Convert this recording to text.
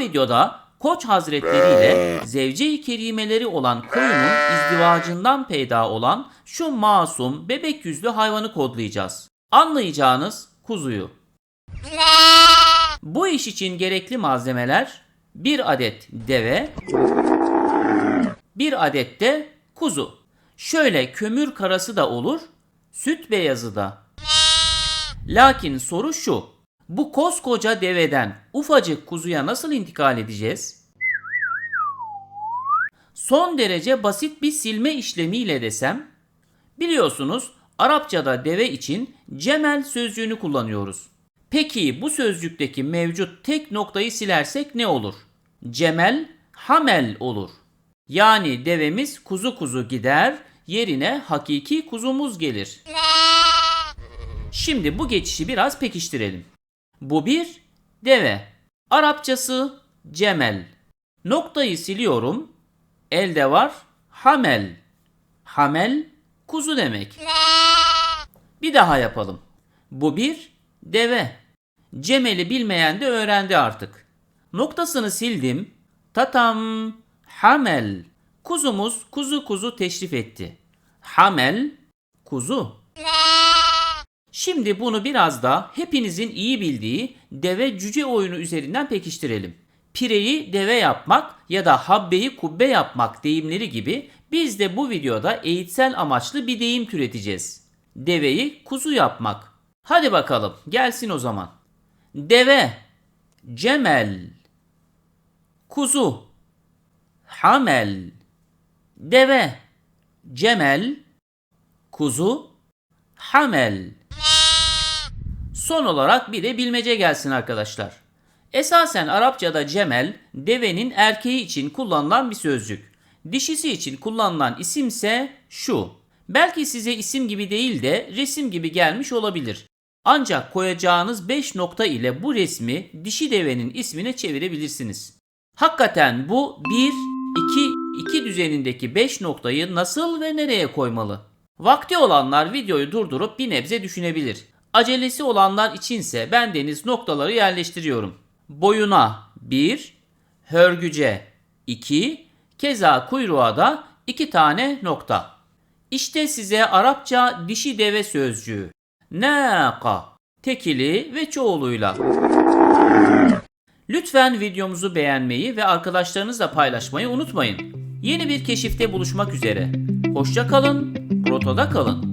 videoda Koç Hazretleri ile zevce-i kerimeleri olan koyunun izdivacından peyda olan şu masum bebek yüzlü hayvanı kodlayacağız. Anlayacağınız kuzuyu. Bu iş için gerekli malzemeler bir adet deve, bir adet de kuzu. Şöyle kömür karası da olur, süt beyazı da. Lakin soru şu. Bu koskoca deveden ufacık kuzuya nasıl intikal edeceğiz? Son derece basit bir silme işlemiyle desem, biliyorsunuz Arapçada deve için cemel sözcüğünü kullanıyoruz. Peki bu sözcükteki mevcut tek noktayı silersek ne olur? Cemel, hamel olur. Yani devemiz kuzu kuzu gider, yerine hakiki kuzumuz gelir. Şimdi bu geçişi biraz pekiştirelim. Bu bir deve. Arapçası cemel. Noktayı siliyorum. Elde var hamel. Hamel kuzu demek. Bir daha yapalım. Bu bir deve. Cemeli bilmeyen de öğrendi artık. Noktasını sildim. Tatam hamel. Kuzumuz kuzu kuzu teşrif etti. Hamel kuzu. Şimdi bunu biraz da hepinizin iyi bildiği deve cüce oyunu üzerinden pekiştirelim. Pireyi deve yapmak ya da habbeyi kubbe yapmak deyimleri gibi biz de bu videoda eğitsel amaçlı bir deyim türeteceğiz. Deveyi kuzu yapmak. Hadi bakalım gelsin o zaman. Deve, cemel, kuzu, hamel, deve, cemel, kuzu, hamel. Son olarak bir de bilmece gelsin arkadaşlar. Esasen Arapçada cemel devenin erkeği için kullanılan bir sözcük. Dişisi için kullanılan isimse şu. Belki size isim gibi değil de resim gibi gelmiş olabilir. Ancak koyacağınız 5 nokta ile bu resmi dişi devenin ismine çevirebilirsiniz. Hakikaten bu 1, 2, 2 düzenindeki 5 noktayı nasıl ve nereye koymalı? Vakti olanlar videoyu durdurup bir nebze düşünebilir. Acelesi olanlar içinse bendeniz noktaları yerleştiriyorum. Boyuna 1, hörgüce 2, keza kuyruğa da 2 tane nokta. İşte size Arapça dişi deve sözcüğü. Nâka, tekili ve çoğuluyla. Lütfen videomuzu beğenmeyi ve arkadaşlarınızla paylaşmayı unutmayın. Yeni bir keşifte buluşmak üzere. Hoşça kalın, rotada kalın.